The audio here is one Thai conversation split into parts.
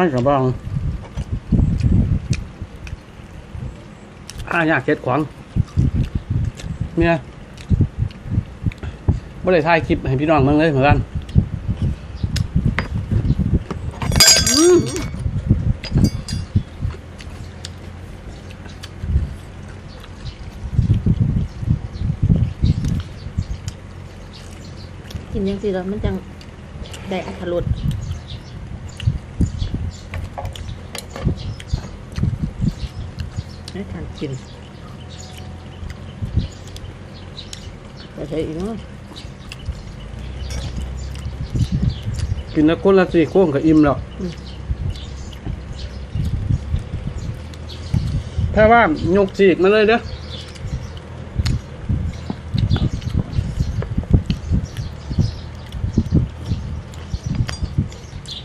ให้กับบ้องอาอยากเก็ดขวางเนี่ยบ่ได้ถ่ายคลิปให้พี่น้องมืองเลยเหมือนกันกินยังสิแล้วมันจังได้อัตรส ให้ทานกินไปใช้อีกเนาะกินแล้วคนละสี่โค้งกับอิ่มแล้วแค่ว่ายกจีกมาเลยเด้อ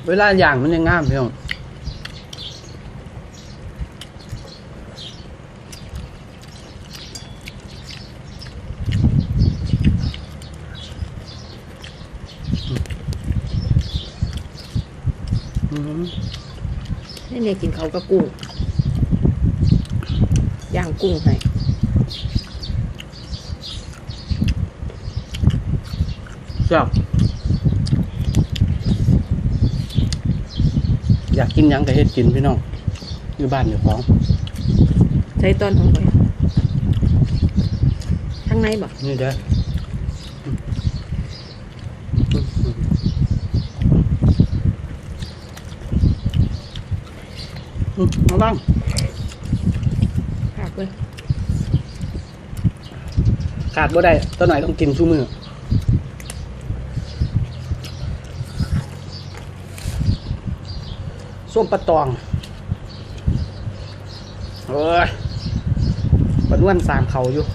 เวลาอย่างมันยังงามพี่น้อง นี่เนี่ยกินเขาวกับกุ้งย่างกุ้งให้แซ่บอยากกินหยังก็เฮ็ดกินพี่น้องอยู่บ้านอยู่ของ ใช้ตอนของไปข้างในบ่นี่เด้ออืมอืม อืมเอาบ้างภาพเลยขาดบ่ได้ตัวหน่อยต้องกินชูมือส้มปลาตองเอ้ยปลาด้วนสามเขาอยู่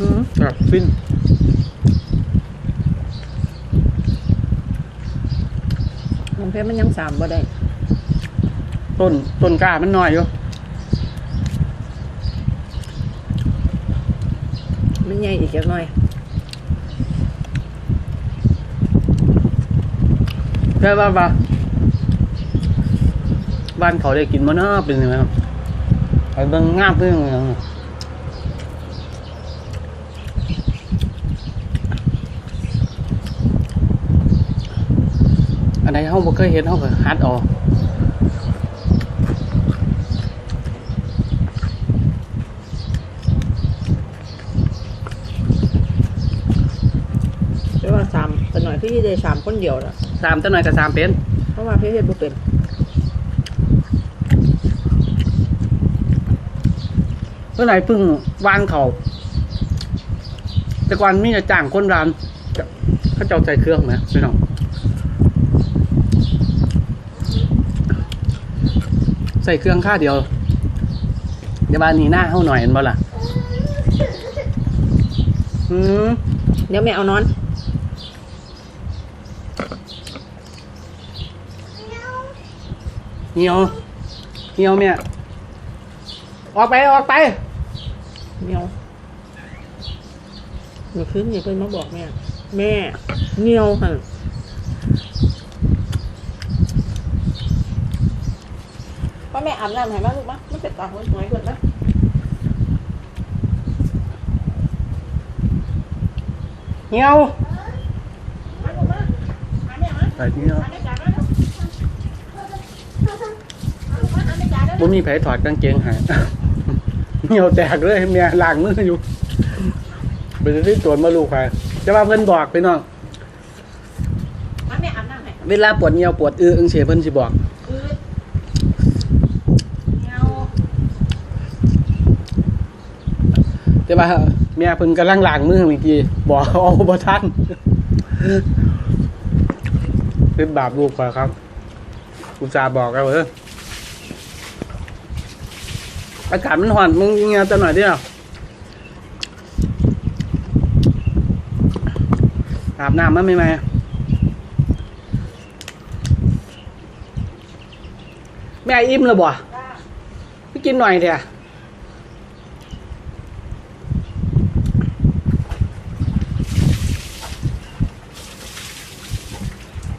อืมแบบฟิน มันเพชรมันยังสามบ่ได้ ต้นต้นกล้ามันน้อยอยู่มันใหญ่อีกจักหน่อยแค่ว่าว่าบ้านเขาได้กินมันเนาะเป็นยังไงครับไอ้เบิ่งงามเพิ่งยัง อันไหนเขาบ่เคยเห็นเขาก็ฮัดเออกแต่ว่าสามแต่หน่อยพี่ได้สามคนเดียวแล้วสามตัวหน่อยกับสามเป็น เพราะว่าพี่เฮ็ดบ่เป็นเมื่อไหร่เพิ่งวางเขาแต่ก่อนมีแต่จ้างคนราน เขาเจ้าใจเครื่องไหมพี่น้อง ใส่เครื่องค่าเดียวเดี๋ยวบ้านนี้หน้าเข้าหน่อยเห็นบ่ล่ะอืมเดี๋ยวแม่เอานอน เหี่ยวเหี่ยวเมียออกไปออกไปเมียวเมื่อคืนนี่เพิ่นมาบอกแม่ แม่เมียวหั่นว่า แม่อาบน้ำให้มาลูกมามันเป็นตาหัวหวยเพิ่นนะเหี่ยวมาลูกมาหาแม่มาใส่เหี่ยวหาแม่จ๋ามาลูกมาลูกมาหาแม่จ๋าเด้อบ่มีไผถอดกางเกงใหายเหี่ยวแตกเลยเมียล้างมืออยู่ไปซื้อตัวมาลูกใครจะว่าเพิ่นบอกไปน้องมาแม่อาบน้ำให้เวลาปวดเหี่ยวปวดอื้ออึงเสียเพิ่นสิบอก อืดเมียว แต่ว่าเมียเพิ่นกำลังล้างมือเมื่อกี้บอกเอาบ่ทันเป็นบาปลูกกว่าครับอุตส่าห์บอกแล้วเอออากาศมันร้อนมึงเงี้ยจะหน่อยเดียวอาบน้ำมั้ยไม่ไหมแม่อิ่มแล้วบ่พี่กินหน่อยเถอะ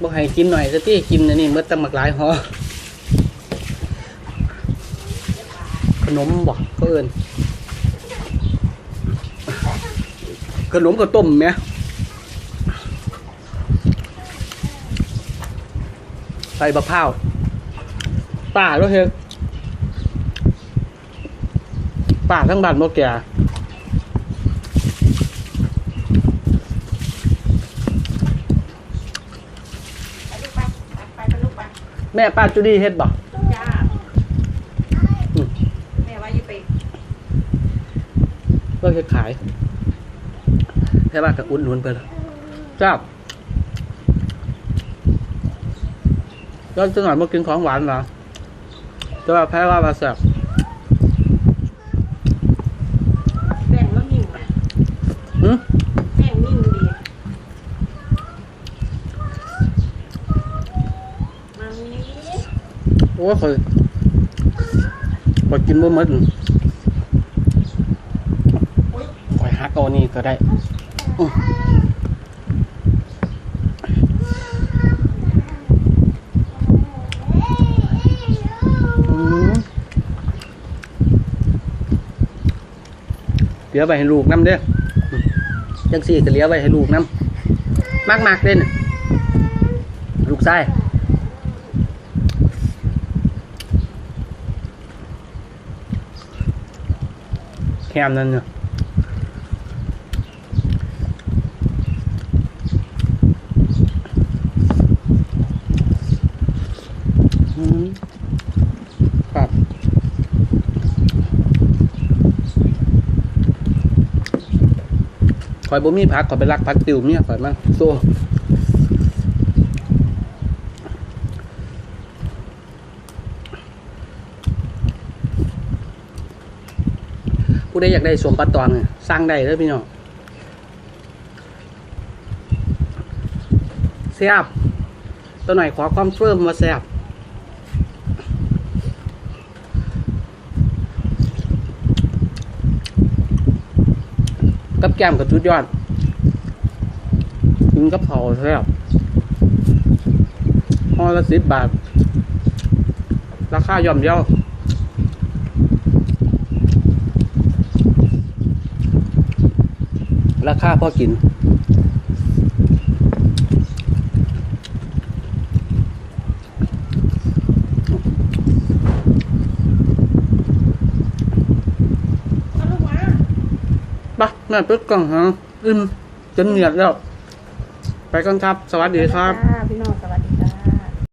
บอก ให้กินหน่อยสักที่กินอันนี้เมื่อตั้งหมักหลายหอขนมบอกเขาเอินขนมกับต้มไหมใส่บะพร้าวป่าด้วยเฮงป่าทั้งบ้านบ่แก่ ไปลูกไปไปไปลูกไป แม่ป้าจุดีเฮ็ดบ่จ้าแม่ว่าอยู่ไปเพื่อจะขายแค่ว่ากับอุ่นหนุนไปเลยจ้าก็จะหน่อยมากินของหวานเหรอจะว่าแพ้ว่ามาแซ่บ แบ่งแล้วนิ่มไหม หืม แบ่งนิ่มดีมามี โอ้ยคอยคอกินบ่มดอุ้ยคอยฮักเอานี่ก็ได้อื้ออืมเดี๋ยวไปให้ลูกน้ำเด้ออืมจังสี่ก็เลี้ยวไปให้ลูกน้ำมากมากๆเล่นลูกไส้ มนั่นเนี่ยอืมครับคอยบ่มีพักขอยไปรักพักติวเมียข่อยมาโซ่ ผู้ใดอยากได้สวมปลาตอนี่ยสร้างได้เลยพี่น้องแซ่บตัวหน่อยขอความเฟิร์มมาแซ่บกับแก้มกับชุดยอดกินกับเผาแซ่บห่อละสิบบาท ราคาย่อมเยา ราคาพอกินเอาลูกมาปะแม่ปึ๊กกล่องฮะอึมจนเหนียดแล้ว ไปกันครับ สวัสดีครับจ้าพี่น้องสวัสดีจ้า